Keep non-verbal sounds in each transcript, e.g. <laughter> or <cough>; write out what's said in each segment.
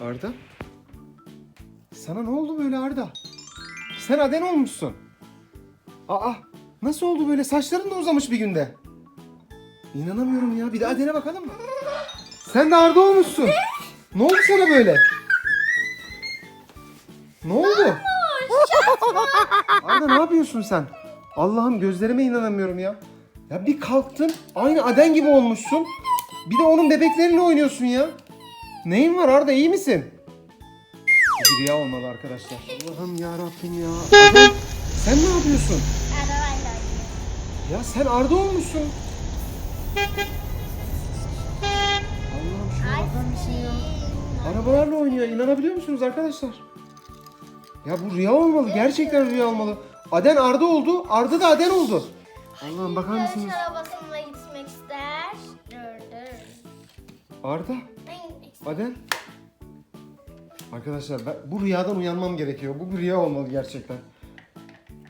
Arda? Sana ne oldu böyle Arda? Sen Aden olmuşsun. Aa, nasıl oldu böyle? Saçların da uzamış bir günde. İnanamıyorum ya. Bir de Aden'e bakalım mı? Sen de Arda olmuşsun. Ne oldu sana böyle? Ne oldu? Arda ne yapıyorsun sen? Allah'ım gözlerime inanamıyorum ya. Ya bir kalktın aynı Aden gibi olmuşsun. Bir de onun bebekleriyle oynuyorsun ya. Neyin var Arda iyi misin? Bir rüya olmalı arkadaşlar. Allah'ım ya Rabbim ya. Sen ne yapıyorsun? Arabayla Ya sen Arda olmuşsun. Allah'ım şuna bakar mısın ya? Arabalarla oynuyor. İnanabiliyor musunuz arkadaşlar? Ya bu rüya olmalı. Gerçekten rüya olmalı. Aden Arda oldu. Arda da Aden oldu. Allah'ım bakar mısınız? arabasına gitmek ister. Dur dur. Arda, Aden. Arkadaşlar ben, bu rüyadan uyanmam gerekiyor. Bu bir rüya olmalı gerçekten.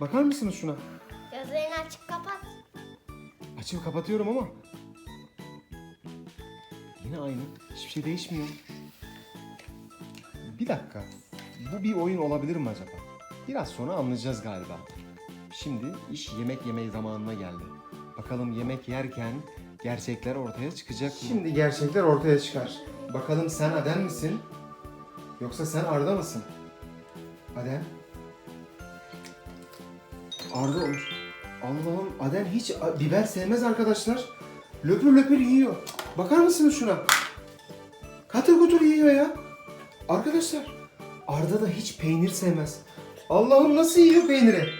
Bakar mısınız şuna? Gözlerini açık kapat. Açıp kapatıyorum ama. Yine aynı. Hiçbir şey değişmiyor. Bir dakika. Bu bir oyun olabilir mi acaba? Biraz sonra anlayacağız galiba. Şimdi iş yemek yemeyi zamanına geldi. Bakalım yemek yerken gerçekler ortaya çıkacak mı? Şimdi gerçekler ortaya çıkar. Bakalım sen Aden misin? Yoksa sen Arda mısın? Aden? Arda olmuş. Allah'ım Aden hiç biber sevmez arkadaşlar. Löpür löpür yiyor. Bakar mısınız şuna? Katır kutur yiyor ya. Arkadaşlar Arda da hiç peynir sevmez. Allah'ım nasıl yiyor peyniri?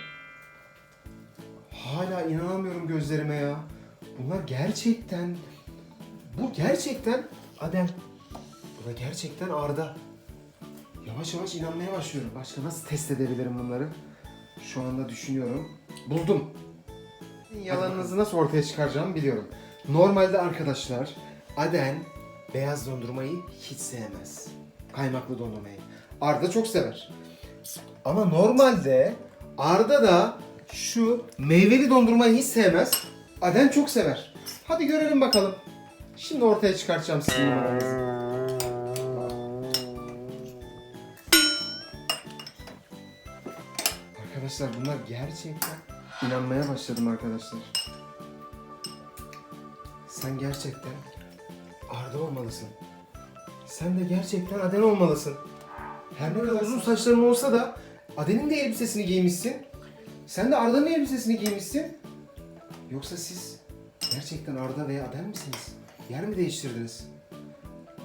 Hala inanamıyorum gözlerime ya. Bunlar gerçekten bu gerçekten Aden. Bu da gerçekten Arda. Yavaş yavaş inanmaya başlıyorum. Başka nasıl test edebilirim bunları? Şu anda düşünüyorum. Buldum. Yalanınızı nasıl ortaya çıkaracağımı biliyorum. Normalde arkadaşlar Aden beyaz dondurmayı hiç sevmez. Kaymaklı dondurmayı. Arda çok sever. Ama normalde Arda da şu meyveli dondurmayı hiç sevmez. Aden çok sever. Hadi görelim bakalım. Şimdi ortaya çıkartacağım sizin numaranızı. Arkadaşlar bunlar gerçekten inanmaya başladım arkadaşlar. Sen gerçekten Arda olmalısın. Sen de gerçekten Aden olmalısın. Her ne kadar uzun saçların olsa da Aden'in de elbisesini giymişsin. Sen de Arda'nın elbisesini giymişsin. Yoksa siz gerçekten Arda veya Aden misiniz? Yer mi değiştirdiniz?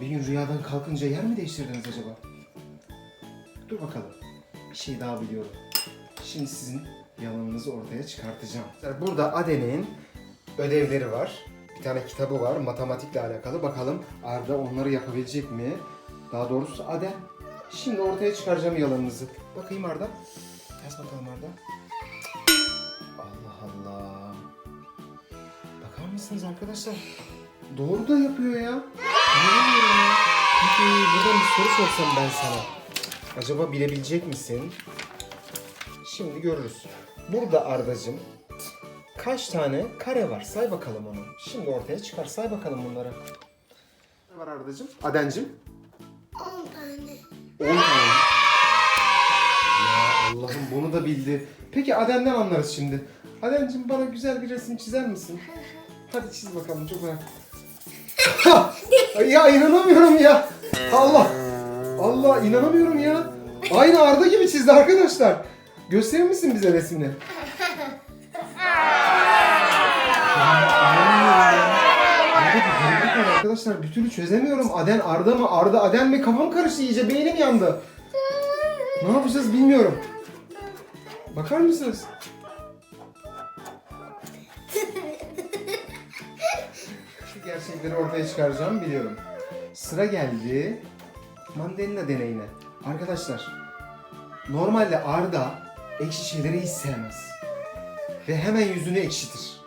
Bir gün rüyadan kalkınca yer mi değiştirdiniz acaba? Dur bakalım. Bir şey daha biliyorum. Şimdi sizin yalanınızı ortaya çıkartacağım. Burada Aden'in ödevleri var. Bir tane kitabı var matematikle alakalı. Bakalım Arda onları yapabilecek mi? Daha doğrusu Aden. Şimdi ortaya çıkaracağım yalanınızı. Bakayım Arda. Yaz bakalım Arda. Allah Allah. Bakar mısınız arkadaşlar? Doğru da yapıyor ya. İnanamıyorum ya. Peki buradan bir soru sorsam ben sana. Acaba bilebilecek misin? Şimdi görürüz. Burada Ardacığım kaç tane kare var? Say bakalım onu. Şimdi ortaya çıkar. Say bakalım bunları. Ne var Ardacığım? Adencim? 10 tane. 10 tane. Ya Allah'ım bunu da bildi. Peki Aden'den anlarız şimdi. Adencim bana güzel bir resim çizer misin? Hadi çiz bakalım çok merak. <laughs> ya inanamıyorum ya. Allah. Allah inanamıyorum ya. Aynı Arda gibi çizdi arkadaşlar. Gösterir misin bize resmini? Arkadaşlar bir türlü çözemiyorum. Aden Arda mı? Arda Aden mi? Kafam karıştı iyice. Beynim yandı. Ne yapacağız bilmiyorum. Bakar mısınız? Gerçekleri ortaya çıkaracağım biliyorum. Sıra geldi mandalina deneyine. Arkadaşlar normalde Arda ekşi şeyleri hiç sevmez. Ve hemen yüzünü ekşitir.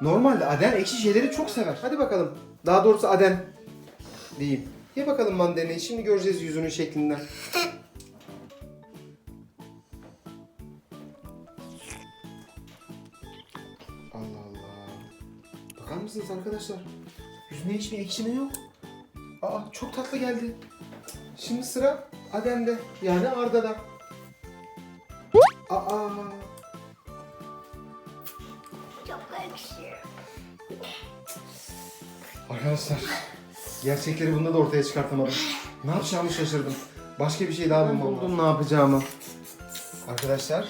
Normalde Aden ekşi şeyleri çok sever. Hadi bakalım. Daha doğrusu Aden diyeyim. Ye bakalım mandalinayı. Şimdi göreceğiz yüzünün şeklinden. Allah Allah. Bakar mısınız arkadaşlar? Yüzüne hiçbir ekşime yok. Aa çok tatlı geldi. Şimdi sıra Adem'de. Yani Arda'da. Aa. Çok yakışıyor. Arkadaşlar gerçekleri bunda da ortaya çıkartamadım. Ne yapacağımı şaşırdım. Başka bir şey daha bulmam Buldum ne yapacağımı. Arkadaşlar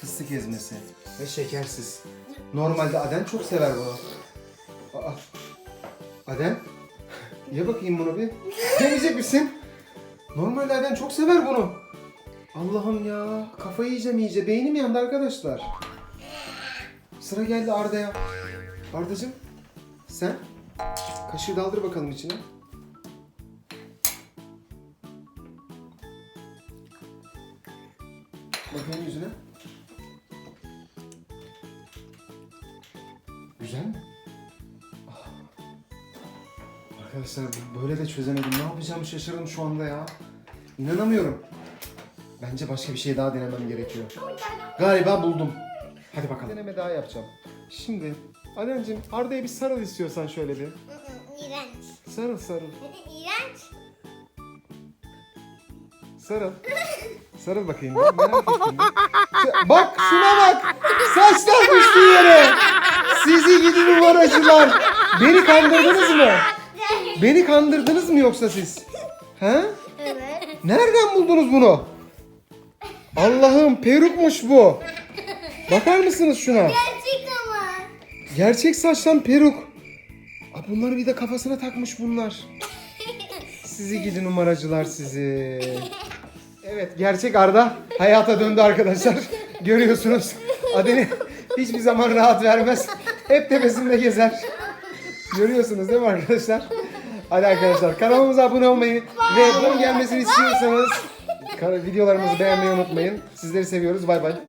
fıstık ezmesi ve şekersiz. Normalde Adem çok sever bunu. Aa, Adem ye bakayım bunu bir. Yemeyecek misin? Normalde Adem çok sever bunu. Allah'ım ya kafayı yiyeceğim iyice. Beynim yandı arkadaşlar. Sıra geldi Arda'ya. Arda'cığım sen Kaşığı daldır bakalım içine. Bakayım yüzüne. Arkadaşlar böyle de çözemedim. Ne yapacağımı şaşırdım şu anda ya. İnanamıyorum. Bence başka bir şey daha denemem gerekiyor. Galiba buldum. Hadi bakalım. Deneme daha yapacağım. Şimdi Adencim Arda'ya bir sarıl istiyorsan şöyle bir. İğrenç. Sarıl sarıl. <laughs> İğrenç. Sarıl. <laughs> Sarıl bakayım. Merak ettim. Bak şuna bak. Saçlar düştü yere. Sizi gidi numaracılar. Beni kandırdınız mı? Beni kandırdınız mı yoksa siz? He? Evet. Nereden buldunuz bunu? Allah'ım perukmuş bu. Bakar mısınız şuna? Gerçek ama. Gerçek saçtan peruk. Aa, bunları bir de kafasına takmış bunlar. Sizi gidi numaracılar sizi. Evet gerçek Arda hayata döndü arkadaşlar. Görüyorsunuz. Adeni hiçbir zaman rahat vermez. Hep tepesinde gezer. Görüyorsunuz değil mi arkadaşlar? Hadi arkadaşlar kanalımıza abone olmayı ve bunun gelmesini istiyorsanız videolarımızı beğenmeyi unutmayın. Sizleri seviyoruz. Bay bay.